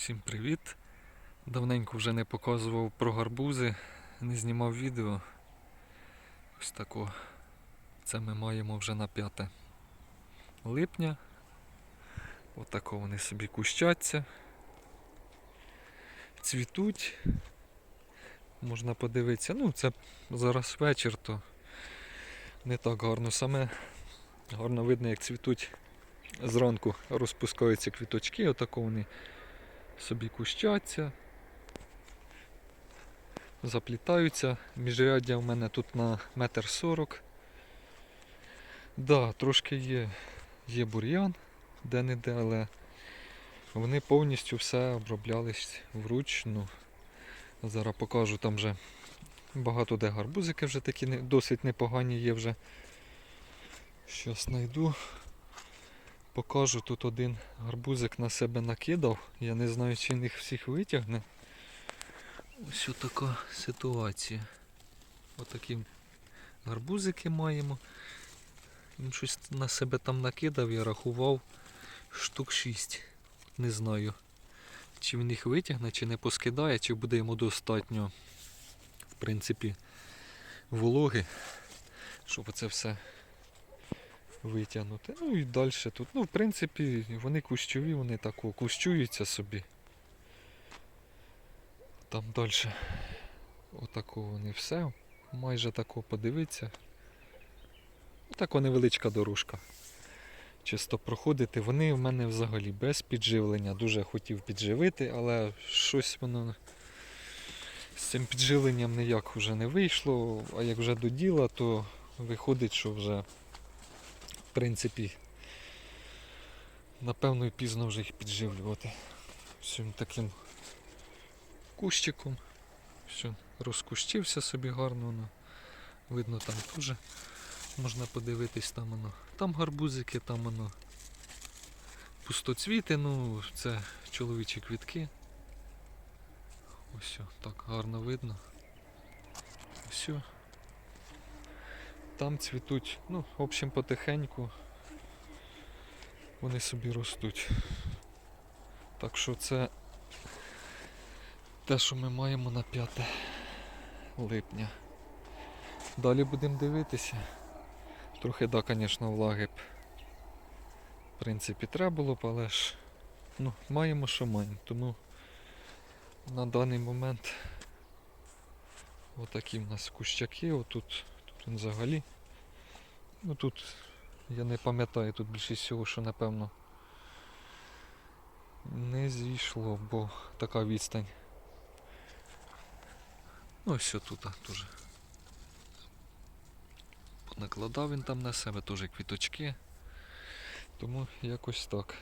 Всім привіт! Давненько вже не показував про гарбузи, не знімав відео. Ось тако. Це ми маємо вже на 5 липня. Отако вони собі кущаться. Цвітуть. Можна подивитися. Ну, це зараз вечір, то не так гарно. Саме гарно видно, як цвітуть зранку розпускаються квіточки, отако вони собі кущаться, заплітаються. Міжряддя в мене тут на метр сорок. Да, трошки є, є бур'ян де-не-де, але вони повністю все оброблялись вручну. Зараз покажу там вже багато де гарбузики вже такі досить непогані є вже. Щось знайду. Покажу тут один гарбузик на себе накидав. Я не знаю, чи він їх всіх витягне. Ось така ситуація. Отакі гарбузики маємо. Він щось на себе там накидав, я рахував штук 6. Не знаю. Чи він їх витягне, чи не поскидає, чи буде йому достатньо, в принципі, вологи, щоб це все витягнути. Ну і далі тут. Ну, в принципі, вони кущові, вони тако кущуються собі. Там далі. Отако вони все. Майже тако подивиться. Така невеличка дорожка. Чисто проходити. Вони в мене взагалі без підживлення. Дуже хотів підживити, але щось воно з цим підживленням ніяк вже не вийшло. А як вже до діла, то виходить, що вже принципі, напевно, і пізно вже їх підживлювати. Всім таким кущиком. Все, розкущився собі гарно. Воно. Видно, там теж можна подивитись, там воно. Там гарбузики, там воно пустоцвіти, ну, це чоловічі квітки. Ось так гарно видно. Ось. Там цвітуть, ну, в общем, потихеньку вони собі ростуть. Так що це те, що ми маємо на 5 липня. Далі будемо дивитися. Трохи, да, звісно, влаги б. В принципі, треба було б, але ж ну, маємо, що маємо. Тому на даний момент отакі в нас кущаки, отут взагалі. Ну тут я не пам'ятаю, тут більшість всього, що напевно не зійшло, бо така відстань. Ну ось тут теж. Понакладав він там на себе теж квіточки. Тому якось так.